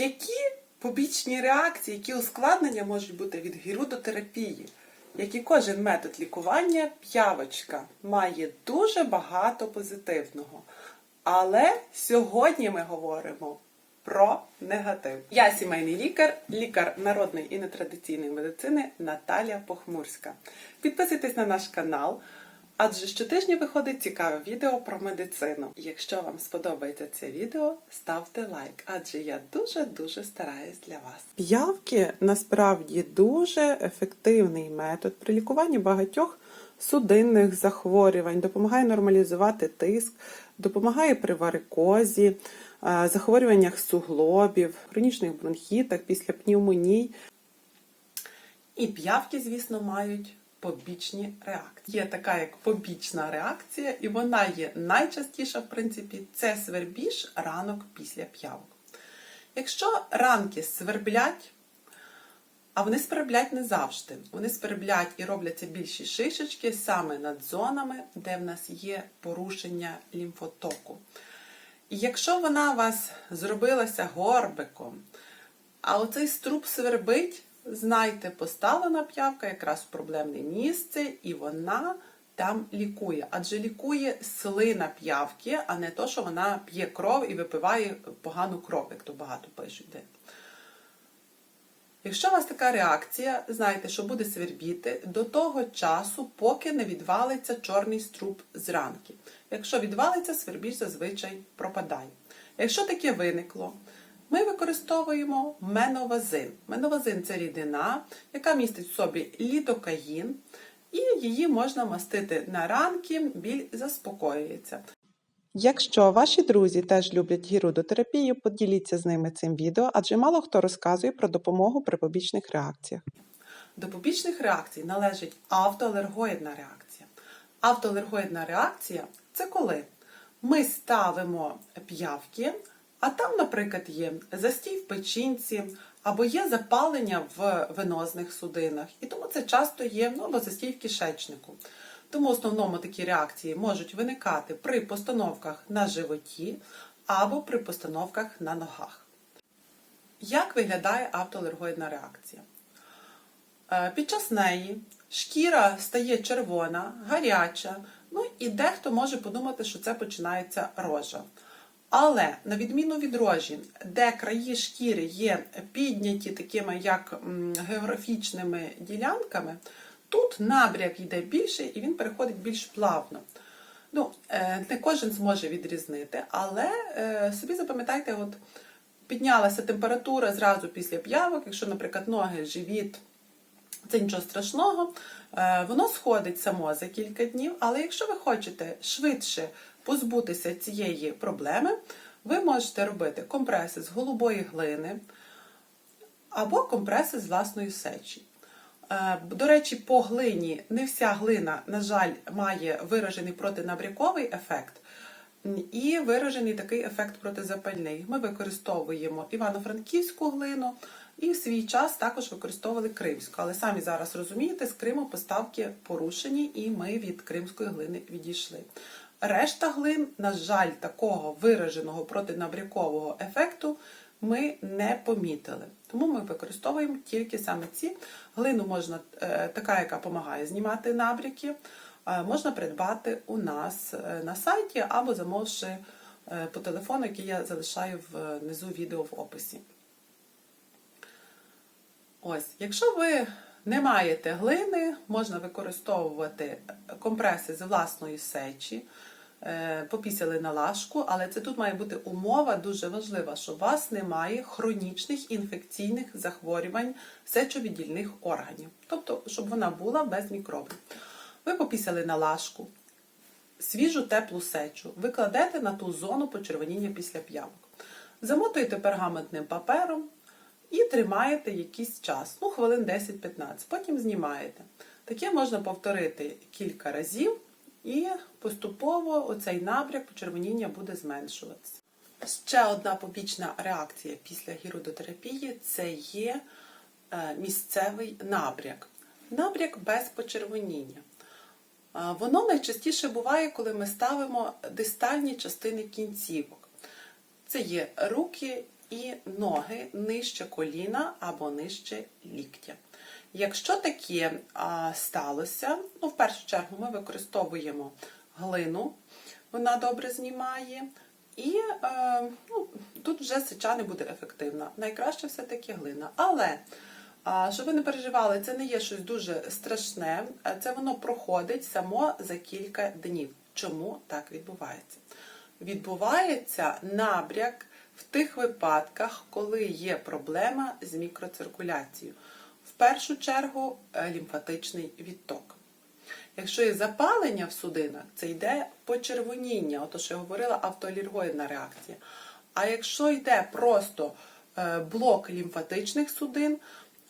Які побічні реакції, які ускладнення можуть бути від гірудотерапії? Як і кожен метод лікування, п'явочка має дуже багато позитивного. Але сьогодні ми говоримо про негатив. Я сімейний лікар, лікар народної і нетрадиційної медицини Наталія Похмурська. Підписуйтесь на наш канал, адже щотижня виходить цікаве відео про медицину. Якщо вам сподобається це відео, ставте лайк, адже я дуже-дуже стараюсь для вас. П'явки насправді дуже ефективний метод при лікуванні багатьох судинних захворювань, допомагає нормалізувати тиск, допомагає при варикозі, е, захворюваннях суглобів, хронічних бронхітах, після пневмоній. І п'явки, звісно, мають побічні реакції. Є така як побічна реакція, і вона є найчастіша, в принципі, це свербіж ранок після п'явок. Якщо ранки сверблять, а вони сверблять не завжди. Вони сверблять і робляться більші шишечки саме над зонами, де в нас є порушення лімфотоку. І якщо вона у вас зробилася горбиком, а оцей струб свербить, знайте, поставлена п'явка якраз в проблемне місце, і вона там лікує. Адже лікує слина п'явки, а не то, що вона п'є кров і випиває погану кров, як то багато пишуть. Якщо у вас така реакція, знайте, що буде свербіти до того часу, поки не відвалиться чорний струб зранки. Якщо відвалиться, свербіж зазвичай пропадає. Якщо таке виникло, ми використовуємо меновазин. Меновазин це рідина, яка містить в собі літокаїн, і її можна мастити на ранки, біль заспокоюється. Якщо ваші друзі теж люблять гірудотерапію, поділіться з ними цим відео, адже мало хто розказує про допомогу при побічних реакціях. До побічних реакцій належить автоалергоїдна реакція. Автоалергоїдна реакція це коли ми ставимо п'явки, а там, наприклад, є застій в печінці, або є запалення в венозних судинах. І тому це часто є ну, або застій в кишечнику. Тому в основному такі реакції можуть виникати при постановках на животі або при постановках на ногах. Як виглядає автоалергоїдна реакція? Е, Під час неї шкіра стає червона, гаряча, ну і дехто може подумати, що це починається рожа. Але на відміну від рожі, де краї шкіри є підняті такими як географічними ділянками, тут набряк йде більше і він переходить більш плавно. Ну, е, не кожен зможе відрізнити, але е, собі запам'ятайте, от піднялася температура зразу після п'явок, якщо, наприклад, ноги, живіт, це нічого страшного, е, воно сходить само за кілька днів, але якщо ви хочете швидше позбутися цієї проблеми, ви можете робити компреси з голубої глини або компреси з власної сечі. Е, До речі, по глині не вся глина, на жаль, має виражений протинабряковий ефект і виражений такий ефект протизапальний. Ми використовуємо івано-франківську глину і в свій час також використовували кримську. Але самі зараз розумієте, з Криму поставки порушені, і ми від кримської глини відійшли. Решта глин, на жаль, такого вираженого протинабрякового ефекту ми не помітили. Тому ми використовуємо тільки саме ці. Глину можна, е, така, яка допомагає знімати набряки, е, можна придбати у нас е, на сайті або замовивши е, по телефону, який я залишаю внизу відео в описі. Ось, якщо ви не маєте глини, можна використовувати компреси з власної сечі, попісяли на лашку, але це тут має бути умова дуже важлива, що у вас немає хронічних інфекційних захворювань сечовіддільних органів. Тобто, щоб вона була без мікробів. Ви попісяли на лашку, свіжу теплу сечу, ви кладете на ту зону почервоніння після п'явок. Замотуєте пергаментним папером і тримаєте якийсь час, ну, хвилин 10-15, потім знімаєте. Таке можна повторити кілька разів, і поступово оцей набряк почервоніння буде зменшуватися. Ще одна побічна реакція після гірудотерапії це є е, місцевий набряк. Набряк без почервоніння. Воно найчастіше буває, коли ми ставимо дистальні частини кінцівок. Це є руки і ноги нижче коліна або нижче ліктя. Якщо таке а, сталося, ну, в першу чергу ми використовуємо глину, вона добре знімає. І е, ну, тут вже сеча не буде ефективна. Найкраще все-таки глина. Але, а, щоб ви не переживали, це не є щось дуже страшне, це воно проходить само за кілька днів. Чому так відбувається? Відбувається набряк в тих випадках, коли є проблема з мікроциркуляцією. Першу чергу е, лімфатичний відток. Якщо є запалення в судинах, це йде почервоніння, ото що я говорила, автоалергоїдна реакція. А якщо йде просто е, блок лімфатичних судин,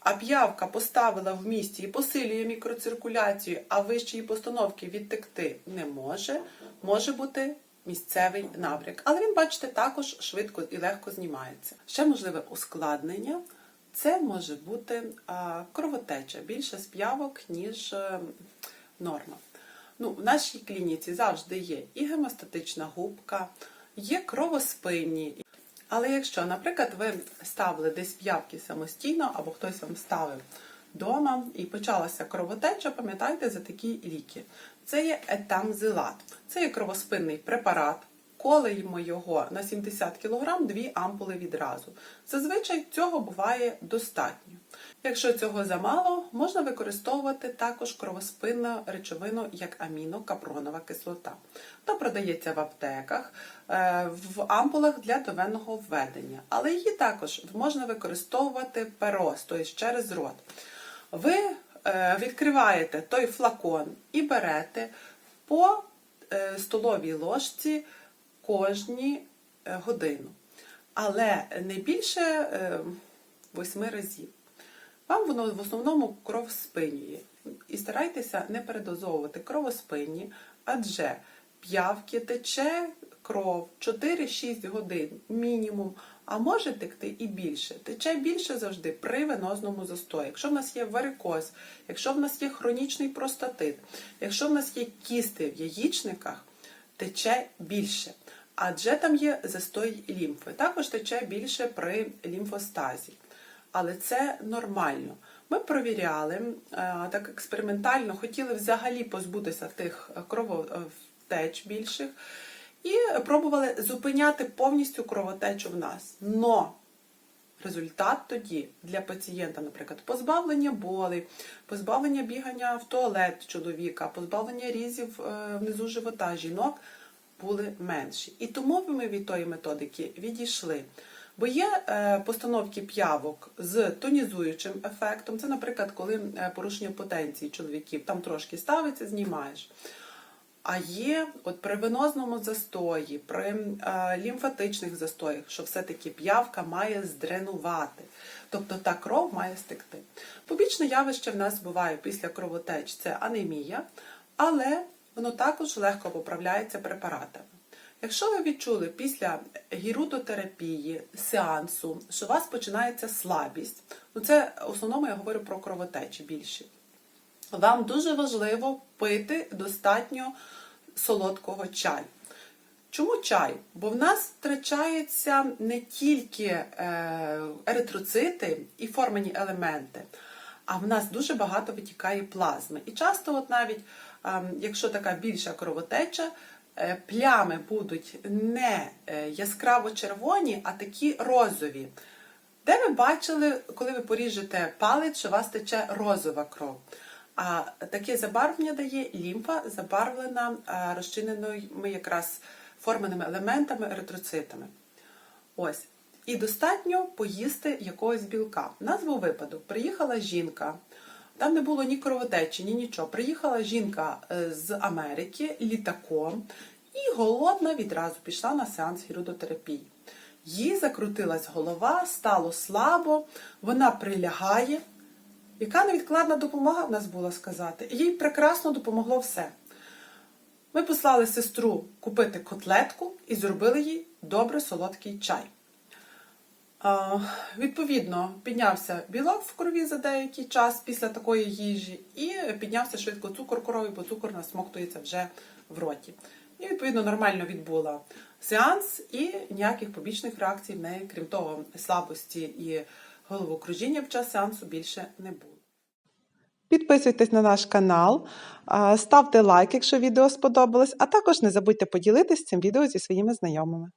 а п'явка поставила в місті і посилює мікроциркуляцію, а вище її постановки відтекти не може, може бути місцевий набряк. Але він, бачите, також швидко і легко знімається. Ще можливе ускладнення. Це може бути кровотеча більше з п'явок, ніж е, норма. Ну, в нашій клініці завжди є і гемостатична губка, є кровоспинні. Але якщо, наприклад, ви ставили десь п'явки самостійно, або хтось вам ставив вдома і почалася кровотеча, пам'ятайте за такі ліки. Це є етамзилат. Це є кровоспинний препарат. Колеємо його на 70 кг, дві ампули відразу. Зазвичай цього буває достатньо. Якщо цього замало, можна використовувати також кровоспинну речовину, як амінокапронова кислота. Та продається в аптеках, е, в ампулах для довенного введення. Але її також можна використовувати перос, тобто через рот. Ви е, відкриваєте той флакон і берете по е, столовій ложці кожні годину. Але не більше 8 разів. Вам воно в основному кров спинює. І старайтеся не передозовувати кровоспинні, адже п'явки тече кров 4-6 годин мінімум, а може текти і більше. Тече більше завжди при венозному застої. Якщо в нас є варикоз, якщо в нас є хронічний простатит, якщо в нас є кісти в яєчниках, тече більше. Адже там є застой лімфи. Також тече більше при лімфостазі але це нормально. Ми провіряли е, так експериментально, хотіли взагалі позбутися тих кровотеч більших і пробували зупиняти повністю кровотечу в нас. Но результат тоді для пацієнта, наприклад, позбавлення болей, позбавлення бігання в туалет чоловіка, позбавлення різів е, внизу живота жінок були менші. І тому ми від тої методики відійшли. Бо є е, постановки п'явок з тонізуючим ефектом. Це, наприклад, коли е, порушення потенції чоловіків там трошки ставиться, знімаєш. А є от при венозному застої, при е, лімфатичних застоях, що все-таки п'явка має здренувати. Тобто та кров має стекти. Побічне явище в нас буває після кровотеч це анемія, але воно також легко поправляється препаратами. Якщо ви відчули після гірудотерапії, сеансу, що у вас починається слабість, ну це в основному я говорю про кровотечі більше, вам дуже важливо пити достатньо солодкого чаю. Чому чай? Бо в нас втрачаються не тільки е, еритроцити і формені елементи, а в нас дуже багато витікає плазми. І часто, от навіть ем, якщо така більша кровотеча, Е, плями будуть не е, яскраво червоні, а такі розові. Де ви бачили, коли ви поріжете палець, що у вас тече розова кров? А таке забарвлення дає лімфа, забарвлена розчиненими якраз форменими елементами, еритроцитами. Ось. І достатньо поїсти якогось білка. У нас був випадок. Приїхала жінка, там не було ні кровотечі, ні нічого. Приїхала жінка е, з Америки літаком і голодна відразу пішла на сеанс гірудотерапії. Їй закрутилась голова, стало слабо, вона прилягає. Яка невідкладна допомога в нас була сказати? Їй прекрасно допомогло все. Ми послали сестру купити котлетку і зробили їй добре солодкий чай. Відповідно, піднявся білок в крові за деякий час після такої їжі, і піднявся швидко цукор корові, бо цукор насмоктується вже в роті. І відповідно нормально відбула сеанс, і ніяких побічних реакцій в неї, крім того, слабості і головокружіння під час сеансу більше не було. Підписуйтесь на наш канал, ставте лайк, якщо відео сподобалось, а також не забудьте поділитися цим відео зі своїми знайомими.